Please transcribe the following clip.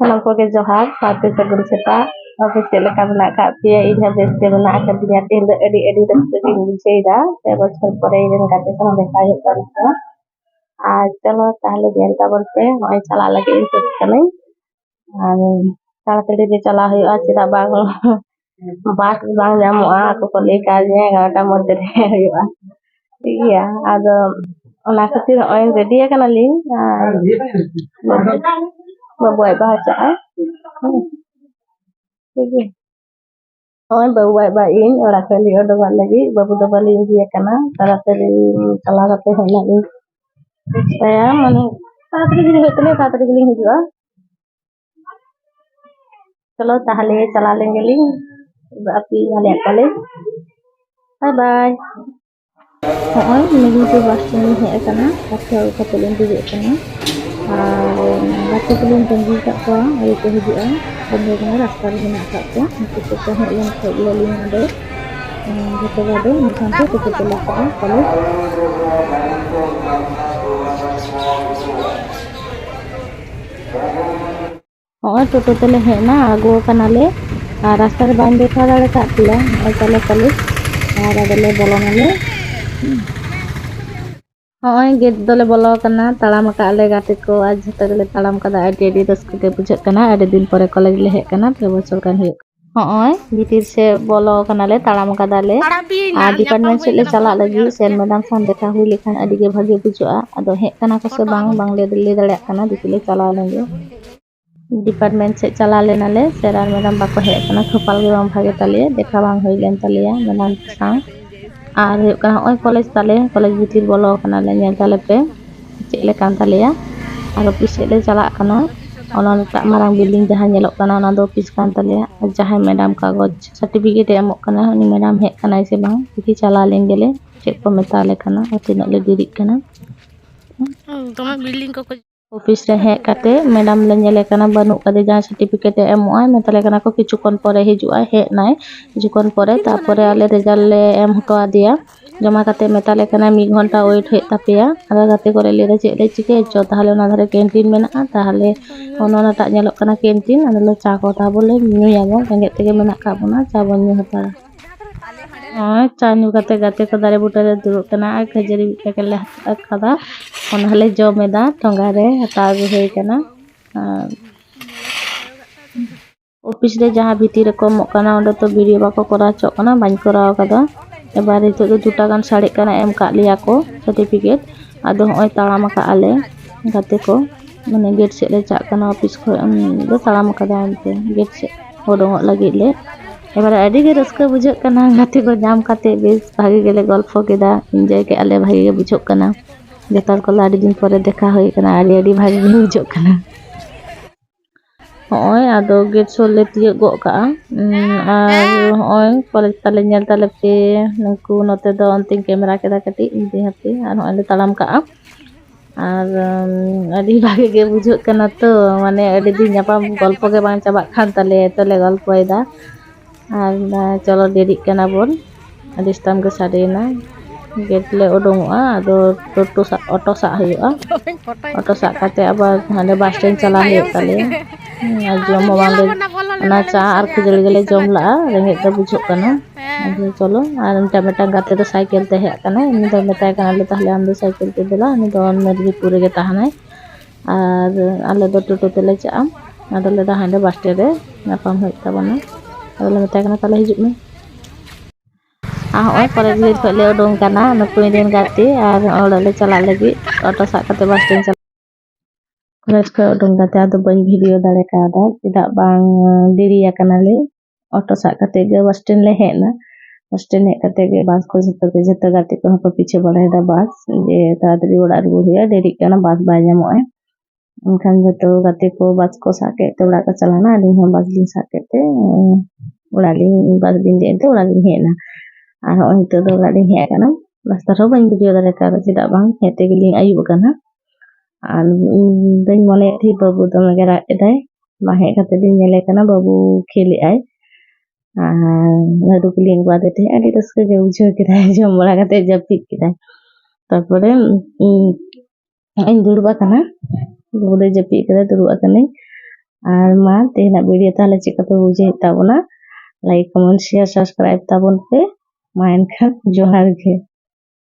Nampoke Johar, ᱯᱮᱭᱟ Segun Seta, official kamna ka pia ida beste mana ka dia tenda edi edi da sting jeida te bochor pore even kate sama dekha hi parta আর চলো তাহলে জেলটা বলতে হয় চালা লাগে এই করতে নাই আর তাড়াতাড়ি যে চালা হয়ে আছে তা বাঘ বাঘ বাঘ জাম আক করলে কাজ এগারোটার মধ্যে হইবা ঠিক আছে আর ওনা খাতির অয়েন রেডি এখানে লিং আর berbuat-baik hmm. Orang berbuat-baik orang kali orang buat lagi berbuat balik dia kena salah dari salah satu hal lagi. Saya mana saat ini jadi betul saat ini jadi juga. Kalau tahle cala lenge ling api ngale kali. Bye bye. Hoi, lagi tu bas ini hek kita atau kata lenge kana ᱟᱨ ᱜᱟᱛᱮ ᱠᱚᱞᱤᱧ ᱛᱟᱺᱜᱤ ᱟᱠᱟᱫ ᱠᱚᱣᱟ ᱟᱹᱣᱨᱤ ᱠᱚ ᱦᱤᱡᱩᱜᱼᱟ ᱵᱚᱱᱫᱚ ᱠᱟᱱᱟ ᱨᱟᱥᱛᱟ ᱨᱮ ᱢᱮᱱᱟᱜ ᱟᱠᱟᱫ ᱠᱚᱣᱟ ᱩᱱᱠᱩ ᱠᱚᱠᱚ ᱦᱮᱡ ᱞᱮᱱ ᱠᱷᱟᱡ ᱜᱮ ᱟᱹᱞᱤᱧ ᱚᱸᱰᱮ ᱡᱚᱛᱚ ᱜᱟᱰᱮ ᱢᱤᱫ ᱥᱟᱶᱛᱮ ᱴᱩᱠᱩ ᱪᱟᱞᱟᱜ ᱠᱟᱱᱟ ᱠᱚᱞᱮᱡᱽ ᱦᱚᱸᱜᱼᱚᱭ ᱴᱳᱴᱳ ᱛᱮᱞᱮ ᱦᱮᱡ ᱮᱱᱟ ᱟᱬᱜᱚ ᱠᱟᱱᱟᱞᱮ ᱟᱨ ᱨᱟᱥᱛᱟ ᱨᱮ ᱵᱟᱹᱧ ᱫᱮᱠᱷᱟᱣ ᱫᱟᱲᱮ ᱠᱟᱜ ᱯᱮᱭᱟ ᱱᱚᱜᱼᱚᱭ ᱛᱟᱞᱮ ᱠᱚᱞᱮᱡᱽ ᱟᱨ ᱟᱫᱚᱞᱮ ᱵᱚᱞᱚᱱᱟᱞᱮ ᱦᱚᱸᱜᱼᱚᱭ ᱜᱮᱴ ᱫᱚᱞᱮ ᱵᱚᱞᱚ ᱟᱠᱟᱱᱟ ᱛᱟᱲᱟᱢ ᱟᱠᱟᱫ ᱟᱞᱮ ᱜᱟᱛᱮ ᱠᱚ ᱟᱨ ᱡᱷᱚᱛᱚ ᱜᱮᱞᱮ ᱛᱟᱲᱟᱢ ᱠᱟᱫᱟ ᱟᱹᱰᱤ ᱟᱹᱰᱤ ᱨᱟᱹᱥᱠᱟᱹ ᱜᱮ ᱵᱩᱡᱷᱟᱹᱜ ᱠᱟᱱᱟ ᱟᱹᱰᱤ ᱫᱤᱱ ᱯᱚᱨᱮ ᱠᱚᱞᱮᱡᱽ ᱞᱮ ᱦᱮᱡ ᱟᱠᱟᱱᱟ ᱯᱮ ᱵᱚᱪᱷᱚᱨ ᱜᱟᱱ ᱦᱩᱭᱩᱜ ᱠᱟᱱᱟ ᱦᱚᱸᱜᱼᱚᱭ ᱵᱷᱤᱛᱤᱨ ᱥᱮ ᱵᱚᱞᱚ ᱟᱠᱟᱱᱟᱞᱮ ᱛᱟᱲᱟᱢ ᱠᱟᱫᱟᱞᱮ ᱟᱨ ᱰᱤᱯᱟᱨᱴᱢᱮᱱᱴ ᱥᱮᱫ ᱞᱮ ᱪᱟᱞᱟᱜ ᱞᱟᱹᱜᱤᱫ ᱥᱮᱨ ᱢᱮᱰᱟᱢ ᱥᱟᱶ ᱫᱮᱠᱷᱟ ᱦᱩᱭ ᱞᱮᱠᱷᱟᱱ ᱟᱹᱰᱤ ᱜᱮ ᱵᱷᱟᱜᱮ ᱵᱩᱡᱷᱟᱹᱜᱼᱟ ᱟᱫᱚ ᱦᱮᱡ ᱠᱟᱱᱟ ᱠᱚ ᱥᱮ ᱵᱟᱝ ᱵᱟᱝᱞᱮ ᱞᱟᱹᱭ ᱫᱟᱲᱮᱭᱟᱜ ᱠᱟᱱᱟ ᱫᱤᱠᱤ ᱞᱮ ᱪᱟᱞᱟᱣ ᱞᱮᱱᱜᱮ ডিপার্টমেন্ট সেট চালা লেনালে স্যার আর ম্যাডাম বাকো হেড কানা খপাল গে বাম ভাগে তালিয়ে দেখা বাং হই লেন তালিয়া ম্যাডাম সাং ᱟᱨ ᱦᱩᱭᱩᱜ ᱠᱟᱱᱟ ᱱᱚᱜᱼᱚᱭ ᱠᱚᱞᱮᱡᱽ ᱛᱟᱞᱮ ᱠᱚᱞᱮᱡᱽ ᱵᱷᱤᱛᱤᱨ ᱵᱚᱞᱚ ᱠᱟᱱᱟᱞᱮ ᱧᱮᱞ ᱛᱟᱞᱮ ᱯᱮ ᱪᱮᱫ ᱞᱮᱠᱟᱱ ᱛᱟᱞᱮᱭᱟ ᱟᱨ ᱚᱯᱷᱤᱥ ᱥᱮᱫ ᱞᱮ ᱪᱟᱞᱟᱜ ᱠᱟᱱᱟ ᱚᱱᱟ ᱴᱟᱜ ᱢᱟᱨᱟᱝ ᱵᱤᱞᱰᱤᱝ ᱡᱟᱦᱟᱸ ᱧᱮᱞᱚᱜ ᱠᱟᱱᱟ ᱚᱱᱟ ᱫᱚ ᱚᱯᱷᱤᱥ ᱠᱟᱱ ᱛᱟᱞᱮᱭᱟ ᱟᱨ ᱡᱟᱦᱟᱸᱭ ᱢᱮᱰᱟᱢ ᱠᱟᱜᱚᱡᱽ ᱥᱟᱨᱴᱤᱯᱷᱤᱠᱮᱴ ᱮᱢᱚᱜ ᱠᱟᱱᱟ ᱩᱱᱤ ᱢᱮᱰᱟᱢ ᱦᱮᱡ ᱠᱟᱱᱟᱭ ᱥᱮ ᱵᱟᱝ ᱫᱮᱠᱷᱤ ᱪᱟᱞᱟᱣ ᱞᱮᱱ ᱜᱮᱞᱮ ᱪᱮᱫ ᱠᱚ ᱢᱮᱛᱟᱞᱮ ᱠᱟᱱᱟ ᱟᱨ ᱛᱤᱱᱟᱹᱜ ᱞᱮ ᱫᱮᱨᱤᱜ ᱠᱟᱱᱟ ᱫᱚᱢᱮ ᱵᱤᱞᱰᱤᱝ ᱠᱚᱠᱚ ᱚᱯᱷᱤᱥ ᱨᱮ ᱦᱮᱡ ᱠᱟᱛᱮ ᱢᱮᱰᱟᱢ ᱞᱮ ᱧᱮᱞᱮ ᱠᱟᱱᱟ ᱵᱟᱹᱱᱩᱜ ᱠᱟᱫᱮ ᱡᱟᱦᱟᱸ ᱥᱟᱨᱴᱤᱯᱷᱤᱠᱮᱴ ᱮ ᱮᱢᱚᱜᱼᱟᱭ ᱢᱮᱛᱟᱞᱮ ᱠᱟᱱᱟ ᱠᱚ ᱠᱤᱪᱷᱩ ᱠᱷᱚᱱ ᱯᱚᱨᱮ ᱦᱤᱡᱩᱜᱼᱟᱭ ᱦᱮᱡ ᱱᱟᱭ ᱠᱤᱪᱷᱩ ᱠᱷᱚᱱ ᱯᱚᱨᱮ ᱛᱟᱨᱯᱚᱨᱮ ᱟᱞᱮ ᱨᱮᱡᱟᱞ ᱞᱮ ᱮᱢ ᱦᱚᱴᱚ ᱟᱫᱮᱭᱟ জমা কাতে মেতালে কানা মি ঘণ্টা ওয়েট হয়ে তাপেয়া আদা গাতে করে লেরা চেলে চিকে চো তাহলে ওনা ধারে ক্যান্টিন মেনা তাহলে অননাটা ᱧᱮᱞᱚᱜ ᱠᱟᱱᱟ ক্যান্টিন আদলে চা কো তা বলে ᱧᱩᱭᱟᱵᱚ ᱨᱮᱸᱜᱮᱡ ᱛᱮᱜᱮ মেনা কাবᱚᱱᱟ চা বন ᱧᱩ ᱦᱟᱛᱟᱲᱟ ᱪᱟ ᱧᱩ ᱠᱟᱛᱮ ᱜᱟᱛᱮ ᱠᱚ ᱫᱟᱨᱮ ᱵᱩᱴᱟᱹ ᱨᱮ ᱫᱩᱲᱩᱵ ᱠᱟᱱᱟ ᱟᱨ ᱠᱷᱟᱹᱡᱟᱹᱲᱤ ᱢᱤᱫᱴᱮᱡ ᱞᱮ ᱦᱟᱛᱟᱣ ᱠᱟᱫᱟ ᱚᱱᱟ ᱦᱚᱸᱞᱮ ᱡᱚᱢᱮᱫᱟ ᱴᱚᱸᱜᱟ ᱨᱮ ᱦᱟᱛᱟᱣ ᱟᱹᱜᱩ ᱦᱩᱭ ᱠᱟᱱᱟ ᱟᱨ ᱚᱯᱷᱤᱥ ᱨᱮ ᱡᱟᱦᱟᱸ ᱵᱷᱤᱛᱤᱨ ᱨᱮᱠᱚ ᱮᱢᱚᱜ ᱠᱟᱱᱟ ᱚᱸᱰᱮ ᱛᱚ ᱵᱷᱤᱰᱤᱭᱳ ᱵᱟᱠᱚ ᱠᱚᱨᱟᱣ ᱦᱚᱪᱚᱜ ᱠᱟᱱᱟ ᱵᱟᱹᱧ ᱠᱚᱨᱟᱣ ᱟᱠᱟᱫᱟ ᱮᱵᱟᱨ ᱱᱤᱛᱚᱜ ᱫᱚ ᱫᱩᱴᱟ ᱜᱟᱱ ᱥᱟᱲᱮᱜ ᱠᱟᱱᱟ ᱮᱢ ᱠᱟᱜ ᱞᱮᱭᱟ ᱠᱚ ᱥᱟᱨᱴᱤᱯᱷᱤᱠᱮᱴ ᱟᱫᱚ ᱦᱚᱸᱜᱼᱚᱭ ᱛᱟᱲᱟᱢ ᱟᱠᱟᱫ ᱟᱞᱮ ᱜᱟᱛᱮ ᱠᱚ ᱢᱟᱱᱮ ᱜᱮᱴ ᱥᱮᱫ ᱞᱮ ᱪᱟᱜ ᱠᱟᱱᱟ ᱚᱯᱷᱤᱥ ᱠᱷᱚᱡ ᱫᱚ ᱛᱟᱲᱟᱢ ᱟᱠᱟᱫᱟ ᱚᱱᱛᱮ ᱜᱮᱴ ᱥᱮᱫ ᱚᱰᱚᱝᱚᱜ ᱞᱟᱹᱜᱤᱫ ᱞᱮ এবারে আডিগে রাস্কা বুঝক কানা গাতে গো জাম কাতে বেশ ভাগে গেলে গল্প কেদা এনজয় কে আলে ভাগে বুঝক কানা ᱡᱚᱛᱚ ᱦᱚᱲ ᱠᱚ ᱟᱹᱰᱤ ᱫᱤᱱ ᱯᱚᱨᱮ ᱫᱮᱠᱷᱟ ᱦᱩᱭ ᱠᱟᱱᱟ ᱟᱹᱰᱤ ᱟᱹᱰᱤ ᱵᱷᱟᱹᱜᱤ ᱜᱮ ᱵᱩᱡᱷᱟᱹᱜ ᱠᱟᱱᱟ ᱦᱚᱸᱜᱼᱚᱭ ᱟᱫᱚ ᱜᱮᱴ ᱥᱳᱨ ᱞᱮ ᱛᱤᱭᱳᱜ ᱜᱚᱫ ᱠᱟᱜᱼᱟ ᱟᱨ ᱦᱚᱸᱜᱼᱚᱭ ᱯᱚᱨᱮ ᱛᱟᱞᱮ ᱧᱮᱞ ᱛᱟᱞᱮ ᱯᱮ ᱱᱩᱠᱩ ᱱᱚᱛᱮ ᱫᱚ ᱚᱱᱛᱮᱧ ᱠᱮᱢᱮᱨᱟ ᱠᱮᱫᱟ ᱠᱟᱹᱴᱤᱡ ᱤᱫᱤ ᱦᱟᱯᱮ ᱟᱨ ᱦᱚᱸᱜᱼᱚᱭ ᱞᱮ ᱛᱟᱲᱟᱢ ᱠᱟᱜᱼᱟ ᱟᱨ ᱟᱹᱰᱤ ᱵᱷᱟᱜᱮ ᱜᱮ ᱵᱩᱡᱷᱟᱹᱜ ᱠᱟᱱᱟ ᱛᱚ ᱢᱟᱱᱮ ᱟᱹᱰᱤ ᱫᱤᱱ ᱧᱟᱯᱟᱢ ᱜᱚᱞᱯᱚ ᱜᱮ ᱵᱟᱝ ᱪᱟᱵᱟᱜ ᱠᱟᱱ ᱛᱟᱞᱮᱭᱟ ᱛᱚ ᱞᱮ ᱜᱚᱞᱯᱚᱭᱮᱫᱟ ᱟᱨ ᱪᱚᱞᱚ ᱫᱮᱨᱤᱜ ᱠᱟᱱᱟ ᱵᱚᱱ ᱟᱹᱰᱤ ᱥᱛᱟᱢ ᱜᱮ ᱥᱟᱰᱮᱭᱮᱱᱟ gate le udungoa ado tutu sa auto sa hiyua auto sa kate abar hande bus stand chala hiyua kale jom mobile ona cha ar khujali gele jom la rengek ta bujhok kana ado cholo ar mita mita gate do cycle te hek kana ini do meta kana le tahle am do cycle te dela ini do medripur ge tahanai আর আলে দো টোটো তেলে চাম আদলে দা হাঁডে বাস স্ট্যান্ডে নাপাম হয়ে তাবো না আদলে মেতায় কেন তাহলে হিজুক না और पर भीड़ खले और चला लगी ऑटो साथ बस स्टैंड चला कॉलेज ख उडों गाते आद बई वीडियो दाड़े कादा बांग कनाले ऑटो साथ गे बस स्टैंड ले हेना बस स्टैंड हेज बस को जतो के गाते को पीछे बड़ा बस जे तादरी ओड़ा रुगु देरी बस बाय जामोए उनखान गाते को बस को साके तो का चलाना हम बस लिन साके ते बस लिन जेते हेना ᱟᱨ ᱦᱚᱸᱜᱼᱚᱭ ᱱᱤᱛᱚᱜ ᱫᱚ ᱚᱲᱟᱜ ᱨᱤᱧ ᱦᱮᱡ ᱟᱠᱟᱱᱟ ᱨᱟᱥᱛᱟ ᱨᱮᱦᱚᱸ ᱵᱟᱹᱧ ᱵᱩᱡᱷᱟᱹᱣ ᱫᱟᱲᱮ ᱠᱟᱣᱫᱟ ᱪᱮᱫᱟᱜ ᱵᱟᱝ ᱦᱮᱡ ᱛᱮᱜᱮᱞᱤᱧ ᱟᱹᱭᱩᱵ ᱟᱠᱟᱱᱟ ᱟᱨ ᱤᱧᱫᱩᱧ ᱢᱚᱱᱮᱭᱮᱫ ᱛᱟᱦᱮᱸ ᱵᱟᱹᱵᱩ ᱫᱚᱢᱮ ᱜᱮ ᱨᱟᱜ ᱮᱫᱟᱭ ᱵᱟᱝ ᱦᱮᱡ ᱠᱟᱛᱮ ᱞᱤᱧ ᱧᱮᱞᱮ ᱠᱟᱱᱟ ᱵᱟᱹᱵᱩ ᱠᱷᱮᱞᱮᱜᱼᱟᱭ ᱟᱨ ᱦᱟᱹᱰᱩ ᱠᱚᱞᱤᱧ ᱟᱹᱜᱩ ᱟᱫᱮ ᱛᱟᱦᱮᱸᱫ ᱟᱹᱰᱤ ᱨᱟᱹᱥᱠᱟᱹ ᱜᱮ ᱵᱩᱡᱷᱟᱹᱣ ᱠᱮᱫᱟᱭ ᱡᱚᱢ ᱵᱟᱲᱟ ᱠᱟᱛᱮ ᱡᱟᱹᱯᱤᱫ ᱠᱮᱫᱟᱭ ᱛᱟᱨᱯᱚᱨᱮ ᱤᱧ ᱫᱩᱲᱩᱵ ᱟᱠᱟᱱᱟ ᱵᱟᱹᱵᱩ ᱫᱚᱭ ᱡᱟᱹᱯᱤᱫ ᱠᱮᱫᱟ ᱫᱩᱲᱩᱵ ᱟᱠᱟᱱᱟᱹᱧ ᱟᱨ ᱢᱟ ᱛᱮᱦᱮᱱᱟᱜ ᱵᱷᱤᱰᱤᱭᱳ ᱛᱟᱦᱚᱞᱮ ᱪᱮᱫ ᱠᱟᱯᱮ ᱵᱩᱡᱷᱟᱹᱣᱮᱫ ᱛᱟᱵᱚᱱᱟ ᱞᱟᱭᱤᱠ ᱠᱚᱢᱮᱱᱴ ᱥᱮᱭᱟᱨ ᱥᱟᱵᱥᱠᱨᱟᱭᱤᱵ ᱛᱟᱵᱚᱱ ᱯᱮ माइन का जोहार घे।